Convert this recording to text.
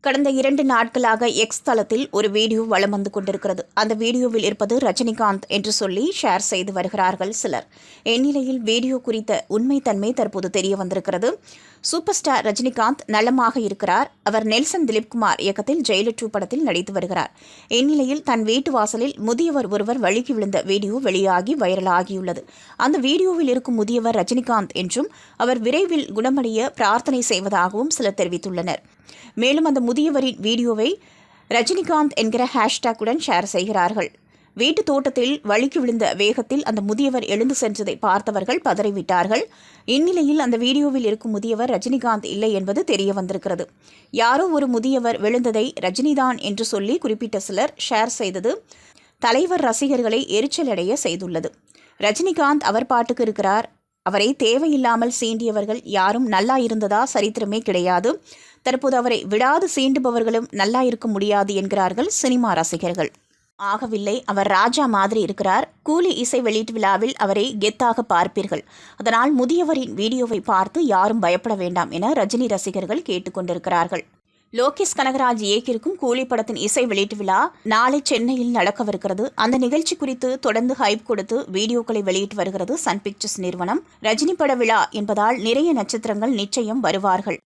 கடந்த இரண்டு நாட்களாக எக்ஸ் தளத்தில் ஒரு வீடியோ வலம் வந்து கொண்டிருக்கிறது. அந்த வீடியோவில் இருப்பது ரஜினிகாந்த் என்று சொல்லி ஷேர் செய்து வருகிறார்கள் சிலர். இந்நிலையில் வீடியோ குறித்த உண்மைத்தன்மை தற்போது தெரிய வந்திருக்கிறது. சூப்பர் ஸ்டார் ரஜினிகாந்த் நலமாக இருக்கிறார். அவர் நெல்சன் திலீப்குமார் இயக்கத்தில் ஜெயிலர் டூ படத்தில் நடித்து வருகிறார். இந்நிலையில் தன் வீட்டு வாசலில் முதியவர் ஒருவர் வழுக்கி விழுந்த வீடியோ வெளியாகி வைரலாகியுள்ளது. அந்த வீடியோவில் இருக்கும் முதியவர் ரஜினிகாந்த் என்றும் அவர் விரைவில் குணமடைய பிரார்த்தனை செய்வதாகவும் சிலர் தெரிவித்துள்ளனர். மேலும் அந்த முதியவரின் வீடியோவை ரஜினிகாந்த் என்கிற ஹேஷ்டேக்குடன் ஷேர் செய்கிறார்கள். வீட்டு தோட்டத்தில் வழுக்கி விழுந்த வேகத்தில் அந்த முதியவர் எழுந்து சென்றதை பார்த்தவர்கள் பதறிவிட்டார்கள். இந்நிலையில் அந்த வீடியோவில் இருக்கும் முதியவர் ரஜினிகாந்த் இல்லை என்பது தெரிய வந்திருக்கிறது. யாரோ ஒரு முதியவர் விழுந்ததை ரஜினிதான் என்று சொல்லி குறிப்பிட்ட சிலர் ஷேர் செய்தது தலைவர் ரசிகர்களை எரிச்சலடைய செய்துள்ளது. ரஜினிகாந்த் அவர் பாட்டுக்கு இருக்கிறார். அவரை தேவையில்லாமல் சீண்டியவர்கள் யாரும் நல்லா இருந்ததா சரித்திரமே கிடையாது. தற்போது அவரை விடாது சீண்டுபவர்களும் நல்லா இருக்க முடியாது என்கிறார்கள் சினிமா ரசிகர்கள். ஆகவில்லை. அவர் ராஜா மாதிரி இருக்கிறார். கூலி இசை வெளியீட்டு விழாவில் அவரை கெத்தாக பார்ப்பீர்கள். அதனால் முதியவரின் வீடியோவை பார்த்து யாரும் பயப்பட வேண்டாம் என ரஜினி ரசிகர்கள் கேட்டுக்கொண்டிருக்கிறார்கள். லோகேஷ் கனகராஜ் இயக்கியிருக்கும் கூலி படத்தின் இசை வெளியீட்டு விழா நாளை சென்னையில் நடக்கவிருக்கிறது. அந்த நிகழ்ச்சி குறித்து தொடர்ந்து ஹைப் கொடுத்து வீடியோக்களை வெளியிட்டு வருகிறது சன் பிக்சர்ஸ் நிறுவனம். ரஜினி பட விழா என்பதால் நிறைய நட்சத்திரங்கள் நிச்சயம் வருவார்கள்.